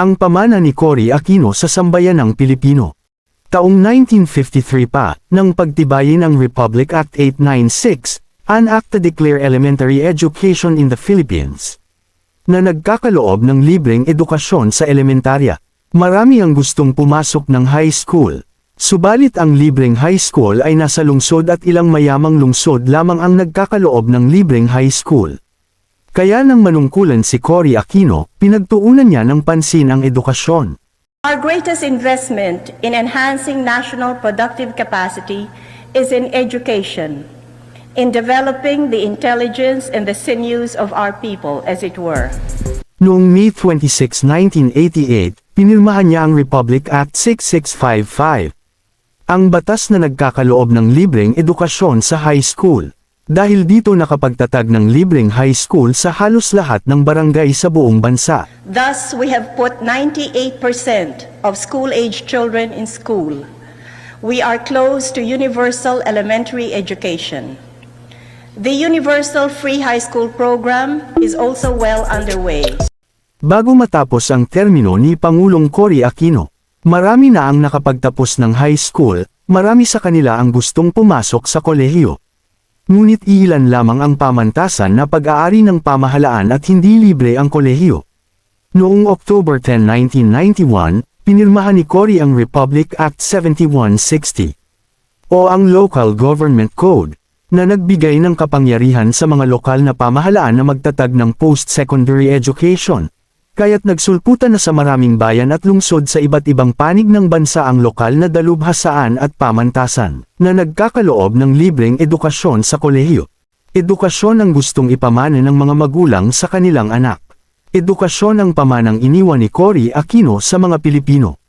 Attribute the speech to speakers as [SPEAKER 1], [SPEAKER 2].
[SPEAKER 1] Ang pamana ni Cory Aquino sa sambayanang Pilipino. Taong 1953 pa, nang pagtibayin ang Republic Act 896, an act to declare elementary education in the Philippines, na nagkakaloob ng libreng edukasyon sa elementarya. Marami ang gustong pumasok ng high school. Subalit ang libreng high school ay nasa lungsod at ilang mayamang lungsod lamang ang nagkakaloob ng libreng high school. Kaya nang manungkulan si Cory Aquino, pinagtuunan niya ng pansin ang edukasyon.
[SPEAKER 2] Our greatest investment in enhancing national productive capacity is in education, in developing the intelligence and the sinews of our people, as it were.
[SPEAKER 1] Noong May 26, 1988, pinirmahan niya ang Republic Act 6655. Ang batas na nagkakaloob ng libreng edukasyon sa high school. Dahil dito nakapagtatag ng libreng high school sa halos lahat ng barangay sa buong bansa.
[SPEAKER 2] Thus, we have put 98% of school-age children in school. We are close to universal elementary education. The Universal Free High School program is also well underway.
[SPEAKER 1] Bago matapos ang termino ni Pangulong Cory Aquino, marami na ang nakapagtapos ng high school, marami sa kanila ang gustong pumasok sa kolehiyo. Ngunit iilan lamang ang pamantasan na pag-aari ng pamahalaan at hindi libre ang kolehiyo. Noong October 10, 1991, pinirmahan ni Cory ang Republic Act 7160 o ang Local Government Code na nagbigay ng kapangyarihan sa mga lokal na pamahalaan na magtatag ng post-secondary education. Kaya't nagsulputan na sa maraming bayan at lungsod sa iba't ibang panig ng bansa ang lokal na dalubhasaan at pamantasan, na nagkakaloob ng libreng edukasyon sa kolehiyo. Edukasyon ang gustong ipamana ng mga magulang sa kanilang anak. Edukasyon ang pamanang iniwan ni Cory Aquino sa mga Pilipino.